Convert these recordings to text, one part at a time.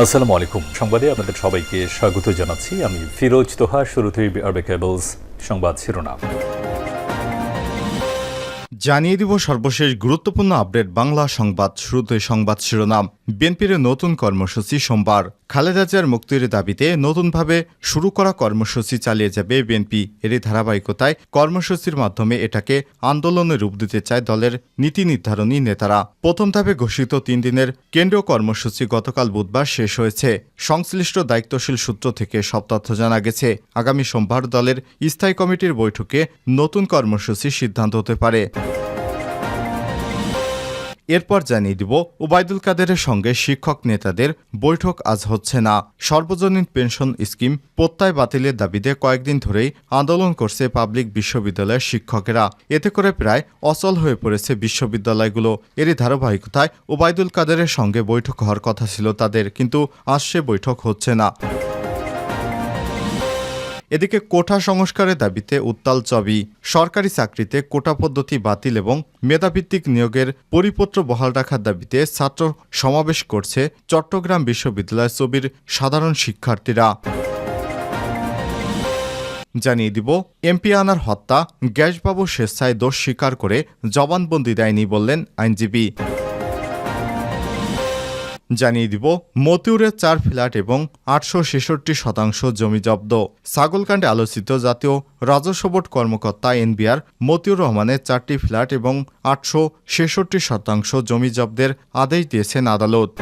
আসসালামু আলাইকুম। সংবাদে আপনাদের সবাইকে স্বাগত জানাচ্ছি। আমি ফিরোজ তোহা, শুরুতেই আরবে কেবলস সংবাদ শিরোনাম। জানিয়ে দিব সর্বশেষ গুরুত্বপূর্ণ আপডেট বাংলা সংবাদ শুরুতে সংবাদ শিরোনাম। বিএনপির নতুন কর্মসূচি সোমবার। খালেদা জিয়ার মুক্তির দাবিতে নতুনভাবে শুরু করা কর্মসূচি চালিয়ে যাবে বিএনপি। এরই ধারাবাহিকতায় কর্মসূচির মাধ্যমে এটাকে আন্দোলনে রূপ দিতে চায় দলের নীতি নির্ধারণী নেতারা। প্রথম ধাপে ঘোষিত তিন দিনের কেন্দ্রীয় কর্মসূচি গতকাল বুধবার শেষ হয়েছে। সংশ্লিষ্ট দায়িত্বশীল সূত্র থেকে সব তথ্য জানা গেছে। আগামী সোমবার দলের স্থায়ী কমিটির বৈঠকে নতুন কর্মসূচির সিদ্ধান্ত হতে পারে। এরপর জানিয়ে দিব ওবায়দুল কাদেরের সঙ্গে শিক্ষক নেতাদের বৈঠক আজ হচ্ছে না। সর্বজনীন পেনশন স্কিম প্রত্যয় বাতিলের দাবিতে কয়েকদিন ধরেই আন্দোলন করছে পাবলিক বিশ্ববিদ্যালয়ের শিক্ষকেরা। এতে করে প্রায় অচল হয়ে পড়েছে বিশ্ববিদ্যালয়গুলো। এরই ধারাবাহিকতায় ওবায়দুল কাদেরের সঙ্গে বৈঠক হওয়ার কথা ছিল তাদের, কিন্তু আজ সে বৈঠক হচ্ছে না। এদিকে কোঠা সংস্কারের দাবিতে উত্তাল চবি, সরকারি চাকরিতে কোটা পদ্ধতি বাতিল এবং মেধাভিত্তিক নিয়োগের পরিপত্র বহাল রাখার দাবিতে ছাত্র সমাবেশ করছে চট্টগ্রাম বিশ্ববিদ্যালয় চবির সাধারণ শিক্ষার্থীরা। জানিয়ে দিব, এমপি আনার হত্যা, গ্যাসবাবু স্বেচ্ছায় দোষ স্বীকার করে জবানবন্দি দেয়নি বললেন আইনজীবী। জানিয়ে দিব, মতিউরের চার ফ্ল্যাট এবং আটশো ছেষট্টি শতাংশ জমি জব্দ। ছাগলকাণ্ডে আলোচিত জাতীয় রাজস্ব বোর্ড কর্মকর্তা এনবিআর মতিউর রহমানের চারটি ফ্ল্যাট এবং আটশো ছেষট্টি শতাংশ জমি জব্দের আদেশ দিয়েছেন আদালত।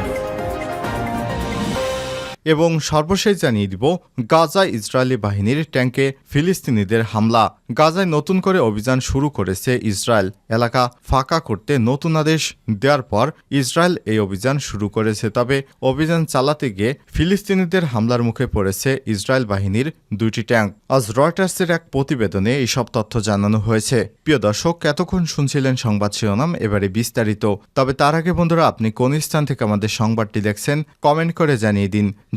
এবং সর্বশেষ জানিয়ে দিব, গাজায় ইসরায়েলি বাহিনীর ট্যাঙ্কে ফিলিস্তিনিদের হামলা। গাজায় নতুন করে অভিযান শুরু করেছে ইসরায়েল। এলাকা ফাঁকা করতে নতুন আদেশ দেওয়ার পর ইসরায়েল এই অভিযান শুরু করেছে। তবে অভিযান চালাতে গিয়ে ফিলিস্তিনিদের হামলার মুখে পড়েছে ইসরায়েল বাহিনীর দুইটি ট্যাঙ্ক আজ রয়টার্সের এক প্রতিবেদনে এইসব তথ্য জানানো হয়েছে। প্রিয় দর্শক, এতক্ষণ শুনছিলেন সংবাদ শিরোনাম, এবারে বিস্তারিত। তবে তার আগে বন্ধুরা, আপনি কোন স্থান থেকে আমাদের সংবাদটি দেখছেন, কমেন্ট করে জানিয়ে দিন।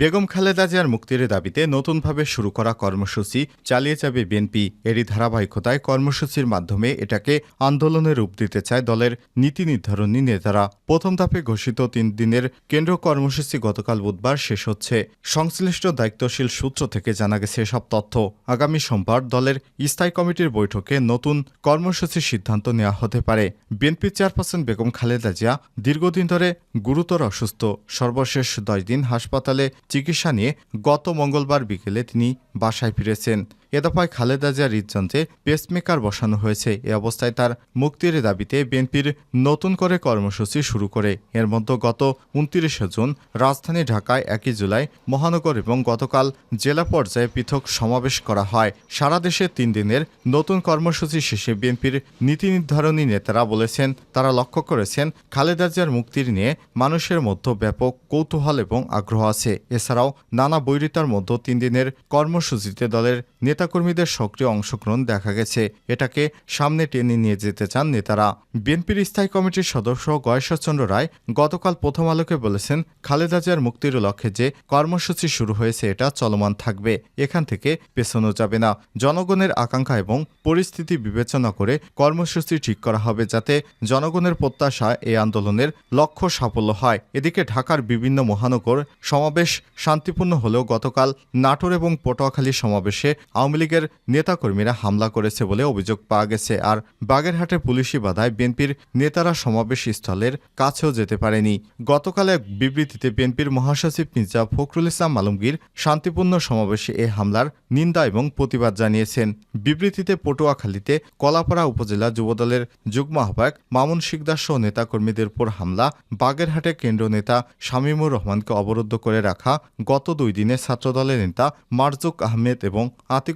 বেগম খালেদা জিয়ার মুক্তির দাবিতে নতুনভাবে শুরু করা কর্মসূচি চালিয়ে যাবে বিএনপি। এরই ধারাবাহিকতায় কর্মসূচির মাধ্যমে এটাকে আন্দোলনে রূপ দিতে চায় দলের নীতি নির্ধারণী নেতারা। প্রথম ধাপে ঘোষিত তিন দিনের কেন্দ্র কর্মসূচি গতকাল বুধবার শেষ হচ্ছে। সংশ্লিষ্ট দায়িত্বশীল সূত্র থেকে জানা গেছে সব তথ্য। আগামী সোমবার দলের স্থায়ী কমিটির বৈঠকে নতুন কর্মসূচির সিদ্ধান্ত নেওয়া হতে পারে। বিএনপি চেয়ারপারসন বেগম খালেদা জিয়া দীর্ঘদিন ধরে গুরুতর অসুস্থ। সর্বশেষ দশ দিন হাসপাতালে চিকিৎসা নিয়ে গত মঙ্গলবার বিকেলে তিনি বাসায় ফিরেছেন। এ দফায় খালেদা জিয়ার হৃদযন্ত্রে পেসমেকার বসানো হয়েছে। এ অবস্থায় তার মুক্তির দাবিতে বিএনপির নতুন করে কর্মসূচি শুরু করে। এর মধ্যে গত উনত্রিশে জুন রাজধানী ঢাকায় একই জুলাই মহানগর এবং গতকাল জেলা পর্যায়ে পৃথক সমাবেশ করা হয়। সারা দেশে তিন দিনের নতুন কর্মসূচি শেষে বিএনপির নীতি নির্ধারণী নেতারা বলেছেন, তারা লক্ষ্য করেছেন খালেদা জিয়ার মুক্তির নিয়ে মানুষের মধ্যে ব্যাপক কৌতূহল এবং আগ্রহ আছে। এছাড়াও নানা বৈরিতার মধ্যে তিন দিনের কর্মসূচিতে দলের নেতাকর্মীদের সক্রিয় অংশগ্রহণ দেখা গেছে। এটাকে সামনে টেনে নিয়ে যেতে চান নেতারা। বিএনপির স্থায়ী কমিটির সদস্য গয়েশ্বরচন্দ্র রায় গতকাল প্রথম আলোকে বলেছেন, খালেদা জিয়ার মুক্তির লক্ষ্যে যে কর্মসূচি শুরু হয়েছে, এটা চলমান থাকবে। এখান থেকে পেছনো যাবে না। জনগণের আকাঙ্ক্ষা এবং পরিস্থিতি বিবেচনা করে কর্মসূচি ঠিক করা হবে যাতে জনগণের প্রত্যাশা এই আন্দোলনের লক্ষ্য সাফল্য হয়। এদিকে ঢাকার বিভিন্ন মহানগর সমাবেশ শান্তিপূর্ণ হলেও গতকাল নাটোর এবং পটুয়াখালী সমাবেশে আওয়ামী লীগের নেতাকর্মীরা হামলা করেছে বলে অভিযোগ পাওয়া গেছে, আর বাগেরহাটে পুলিশি বাধায় বিএনপির নেতারা সমাবেশ স্থলের কাছেও যেতে পারেনি। গতকাল এক বিবৃতিতে বিএনপির মহাসচিব মির্জা ফখরুল ইসলাম আলমগীর শান্তিপূর্ণ সমাবেশে এ হামলার নিন্দা এবং প্রতিবাদ জানিয়েছেন। বিবৃতিতে পটুয়াখালীতে কলাপাড়া উপজেলা যুবদলের যুগ্ম আহ্বায়ক মামুন শিকদার সহ নেতাকর্মীদের উপর হামলা, বাগেরহাটে কেন্দ্র নেতা শামীমুর রহমানকে অবরুদ্ধ করে রাখা গত দুই দিনে ছাত্রদলের নেতা মারজুক আহমেদ এবং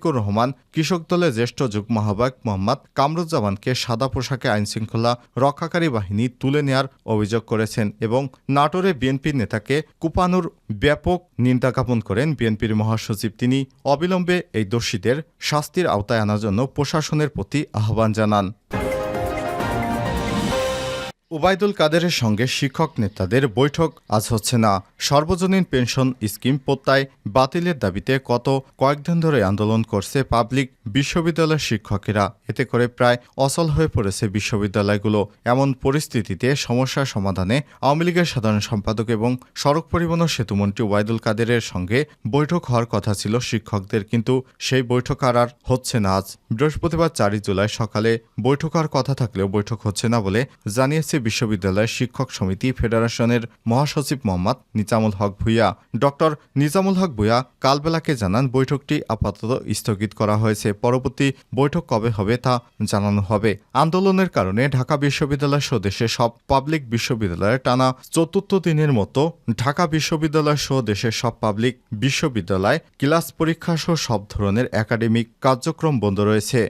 আতিকুর রহমান, কৃষক দলের জ্যেষ্ঠ যুগ্ম আহ্বায়ক মোহাম্মদ কামরুজ্জামানকে সাদা পোশাকে আইনশৃঙ্খলা রক্ষাকারী বাহিনী তুলে নেয়ার অভিযোগ করেছেন এবং নাটোরে বিএনপি নেতাকে কুপানুর ব্যাপক নিন্দা জ্ঞাপন করেন বিএনপির মহাসচিব। তিনি অবিলম্বে এই দোষীদের শাস্তির আওতায় আনার জন্য প্রশাসনের প্রতি আহ্বান জানান। ওবায়দুল কাদেরের সঙ্গে শিক্ষক নেতাদের বৈঠক। আজ হচ্ছে না, সর্বজনীন পেনশন স্কিম প্রত্যায়। বাতিলের দাবিতে কত কয়েকদিন ধরে আন্দোলন করছে পাবলিক বিশ্ববিদ্যালয়ের শিক্ষকেরা। এতে করে প্রায় অচল হয়ে পড়েছে বিশ্ববিদ্যালয়গুলো। এমন পরিস্থিতিতে সমস্যা সমাধানে আওয়ামী লীগের সাধারণ সম্পাদক এবং সড়ক পরিবহন সেতুমন্ত্রী ওবায়দুল কাদেরের সঙ্গে বৈঠক হওয়ার কথা ছিল শিক্ষকদের। কিন্তু সেই বৈঠক আর আর হচ্ছে না। আজ বৃহস্পতিবার চারই জুলাই সকালে বৈঠক হওয়ার কথা থাকলেও বৈঠক হচ্ছে না বলে জানিয়েছে বিশ্ববিদ্যালয়ের শিক্ষক সমিতি ফেডারেশনের মহাসচিব মোহাম্মদ নিজামুল হক ভুইয়া। ডক্টর নিজামুল হক ভুইয়া কালবেলাকে জানান, বৈঠকটি আপাতত স্থগিত করা হয়েছে। পরবর্তী বৈঠক কবে হবে তা জানানো হবে। আন্দোলনের কারণে ঢাকা বিশ্ববিদ্যালয় সহ দেশের সব পাবলিক বিশ্ববিদ্যালয়ে টানা চতুর্থ দিনের মতো ঢাকা বিশ্ববিদ্যালয় সহ দেশের সব পাবলিক বিশ্ববিদ্যালয় ক্লাস পরীক্ষা সহ সব ধরনের একাডেমিক কার্যক্রম বন্ধ রয়েছে।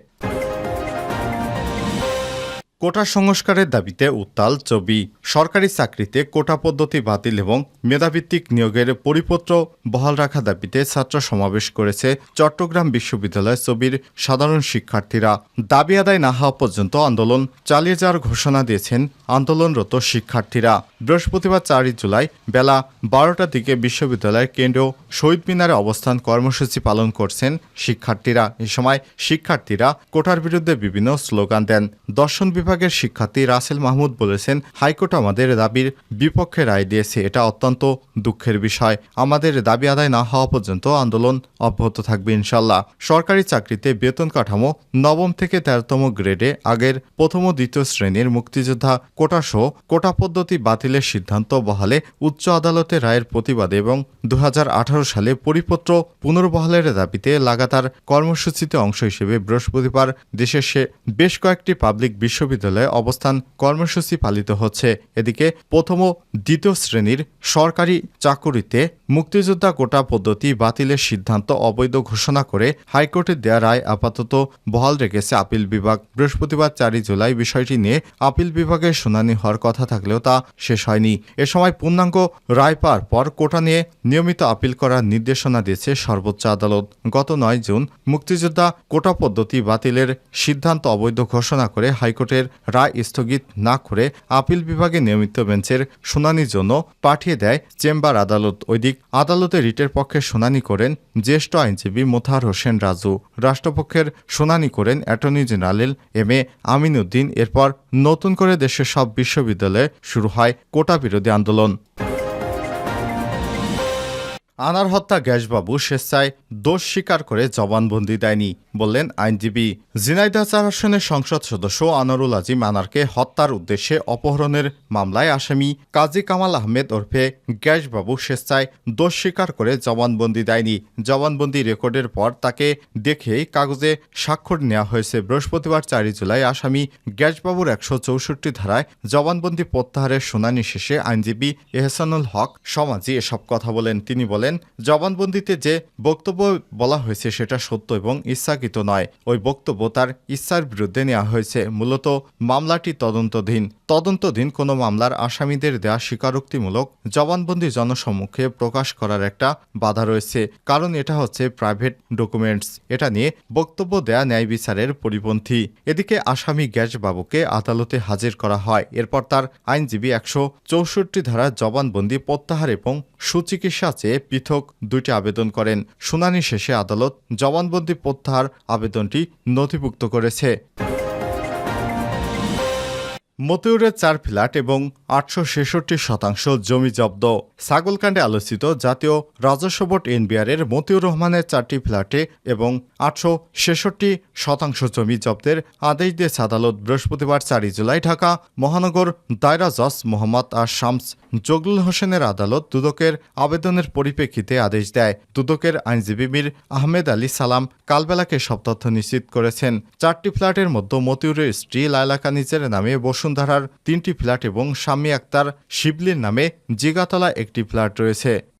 কোটা সংস্কারের দাবিতে উত্তাল ছবি। সরকারি চাকরিতে কোটা পদ্ধতি বাতিল এবং মেধাভিত্তিক নিয়োগের পরিপত্র বহাল রাখা দাবিতে ছাত্র সমাবেশ করেছে চট্টগ্রাম বিশ্ববিদ্যালয় ছবির সাধারণ শিক্ষার্থীরা। দাবি আদায় না হওয়া পর্যন্ত আন্দোলন চালিয়ে যাওয়ার ঘোষণা দিয়েছেন আন্দোলনরত শিক্ষার্থীরা। বৃহস্পতিবার চারই জুলাই বেলা বারোটার দিকে বিশ্ববিদ্যালয়ের কেন্দ্রীয় শহীদ মিনারে অবস্থান কর্মসূচি পালন করছেন শিক্ষার্থীরা। এ সময় শিক্ষার্থীরা কোটার বিরুদ্ধে বিভিন্ন স্লোগান দেন। দর্শন বিভাগের শিক্ষার্থী রাসেল মাহমুদ বলেছেন, হাইকোর্ট আমাদের দাবির বিপক্ষে রায় দিয়েছে। এটা অত্যন্ত দুঃখের বিষয়। আমাদের দাবি আদায় না হওয়া পর্যন্ত আন্দোলন অব্যাহত থাকবে ইনশাল্লাহ সরকারি চাকরিতে বেতন কাঠামো নবম থেকে তেরোতম গ্রেডে, আগের প্রথম ও দ্বিতীয় শ্রেণির মুক্তিযোদ্ধা কোটা সহ কোটা পদ্ধতি বাতিলের সিদ্ধান্ত বহালে উচ্চ আদালতের রায়ের প্রতিবাদে এবং দু হাজার আঠারো সালে পরিপত্র পুনর্বহালের দাবিতে লাগাতার কর্মসূচিতে অংশ হিসেবে বৃহস্পতিবার দেশের সে বেশ কয়েকটি পাবলিক বিশ্ববিদ্যালয়ে অবস্থান কর্মসূচি পালিত হচ্ছে। এদিকে প্রথম ও দ্বিতীয় শ্রেণির সরকারি চাকুরিতে মুক্তিযোদ্ধা কোটা পদ্ধতি বাতিলের সিদ্ধান্ত অবৈধ ঘোষণা করে হাইকোর্টের দেয়া রায় আপাতত বহাল রেখেছে আপিল বিভাগ। বৃহস্পতিবার চারই জুলাই বিষয়টি নিয়ে আপিল বিভাগের শুনানি হওয়ার কথা থাকলেও তা শেষ হয়নি। এ সময় পূর্ণাঙ্গ রায় পাওয়ার পর কোটা নিয়ে নিয়মিত আপিল করার নির্দেশনা দিয়েছে সর্বোচ্চ আদালত। গত নয় জুন মুক্তিযোদ্ধা কোটা পদ্ধতি বাতিলের সিদ্ধান্ত অবৈধ ঘোষণা করে হাইকোর্টের রায় স্থগিত না করে আপিল বিভাগে নিয়মিত বেঞ্চের শুনানির জন্য পাঠিয়ে দেয় চেম্বার আদালত। ওইদিক আদালতে রিটের পক্ষে শুনানি করেন জ্যেষ্ঠ আইনজীবী মোথার হোসেন রাজু। রাষ্ট্রপক্ষের শুনানি করেন attorney general M A Amin Uddin এরপর নতুন করে দেশের সব বিশ্ববিদ্যালয়ে শুরু হয় কোটা বিরোধী আন্দোলন। আনার হত্যা গ্যাসবাবু স্বেচ্ছায় দোষ স্বীকার করে জবানবন্দি দেয়নি। বললেন আইনজীবী চার আসনের সংসদ সদস্য আনারুল আজিম আনারকে হত্যার উদ্দেশ্যে অপহরণের মামলায় আসামি কাজী কামাল আহমেদ ওরফে গ্যাসবাবু স্বেচ্ছায় দোষ স্বীকার করে জবানবন্দি দেয়নি। জবানবন্দি রেকর্ডের পর তাকে দেখেই কাগজে স্বাক্ষর নেওয়া হয়েছে। বৃহস্পতিবার চারই জুলাই আসামি গ্যাসবাবুর একশো চৌষট্টি ধারায় জবানবন্দি প্রত্যাহারের শুনানি শেষে আইনজীবী এহসানুল হক সমাজি এসব কথা বলেন। তিনি বলেন, জবানবন্দিতে যে বক্তব্য বলা হয়েছে সেটা সত্য এবং ইচ্ছাকৃত নয়। ওই বক্তব্য তার ইচ্ছার বিরুদ্ধে নেওয়া হয়েছে। মূলত মামলাটি তদন্তধীন। তদন্তধীন কোনো মামলার আসামিদের দেয়া স্বীকারোক্তিমূলক জবানবন্দি জনসম্মুখে প্রকাশ করার একটা বাধা রয়েছে। কারণ এটা হচ্ছে প্রাইভেট ডকুমেন্টস। এটা নিয়ে বক্তব্য দেয়া ন্যায় বিচারের পরিপন্থী। এদিকে আসামি গ্যাস বাবুকে আদালতে হাজির করা হয়। এরপর তার আইনজীবী একশো চৌষট্টি ধারা জবানবন্দি প্রত্যাহার এবং সুচিকিৎসা চেয়ে পৃথক দুইটি আবেদন করেন। শুনানি শেষে আদালত জবানবন্দি প্রত্যাহার আবেদনটি নথিভুক্ত করেছে। মতিউরের চার ফ্ল্যাট এবং আটশো ছেষট্টি শতাংশ জমি জব্দ। ছাগলকাণ্ডে আলোচিত জাতীয় রাজস্ব বোর্ড এনবিআরের মতিউর রহমানের চারটি ফ্ল্যাটে এবং আটশো ছেষট্টি শতাংশ জমি জব্দের আদেশ দিয়েছে আদালত বৃহস্পতিবার চারই জুলাই ঢাকা মহানগর দায়রা জজ মোহাম্মদ আর শামস জগলুল হোসেনের আদালত দুদকের আবেদনের পরিপ্রেক্ষিতে আদেশ দেয়। দুদকের আইনজীবী মীর আহমেদ আলী সালাম কালবেলাকে সব তথ্য নিশ্চিত করেছেন। চারটি ফ্ল্যাটের মধ্যে মতিউরের স্ত্রী লায়লা কানিজের নামে বসুন্ধরার তিনটি ফ্ল্যাট এবং শাম্মী আক্তার শিবলির নামে জিগাতলা একটি ফ্ল্যাট রয়েছে।